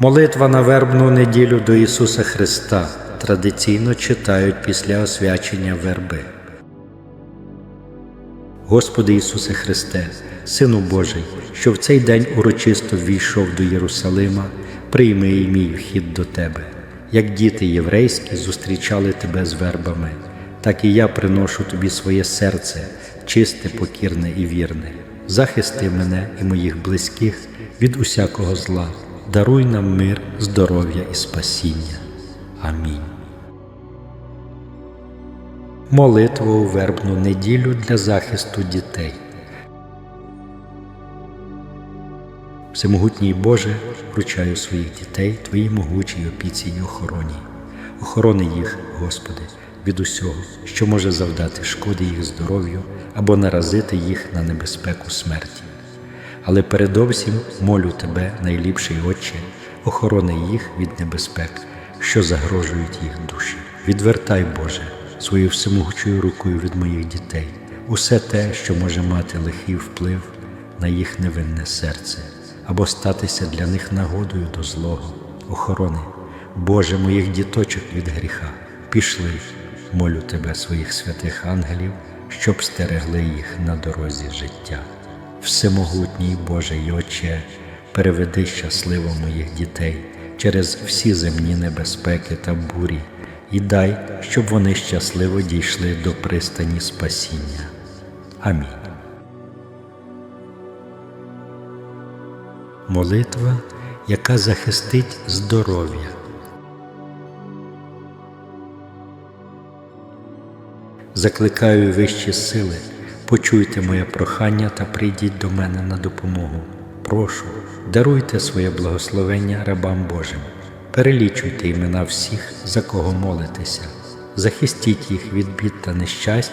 Молитва на вербну неділю до Ісуса Христа традиційно читають після освячення верби. Господи Ісусе Христе, Сину Божий, що в цей день урочисто ввійшов до Єрусалима, прийми і мій вхід до Тебе. Як діти єврейські зустрічали Тебе з вербами, так і я приношу Тобі своє серце, чисте, покірне і вірне. Захисти мене і моїх близьких від усякого зла, даруй нам мир, здоров'я і спасіння. Амінь. Молитва у вербну неділю для захисту дітей. Всемогутній Боже, вручаю своїх дітей Твоїй могучій опіці й охороні. Охорони їх, Господи, від усього, що може завдати шкоди їх здоров'ю або наразити їх на небезпеку смерті. Але передовсім молю Тебе, найліпший Отче, охорони їх від небезпек, що загрожують їх душі. Відвертай, Боже, своєю всемогучою рукою від моїх дітей, усе те, що може мати лихий вплив на їх невинне серце, або статися для них нагодою до злого. Охорони, Боже, моїх діточок від гріха, пішли, молю Тебе, своїх святих ангелів, щоб стерегли їх на дорозі життя. Всемогутній Боже й Отче, переведи щасливо моїх дітей через всі земні небезпеки та бурі, і дай, щоб вони щасливо дійшли до пристані спасіння. Амінь. Молитва, яка захистить здоров'я. Закликаю вищі сили, почуйте моє прохання та прийдіть до мене на допомогу. Прошу, даруйте своє благословення рабам Божим, перелічуйте імена всіх, за кого молитеся, захистіть їх від бід та нещасть,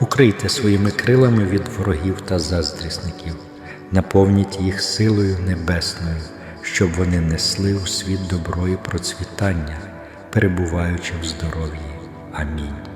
укрийте своїми крилами від ворогів та заздрісників, наповніть їх силою небесною, щоб вони несли у світ добро і процвітання, перебуваючи в здоров'ї. Амінь.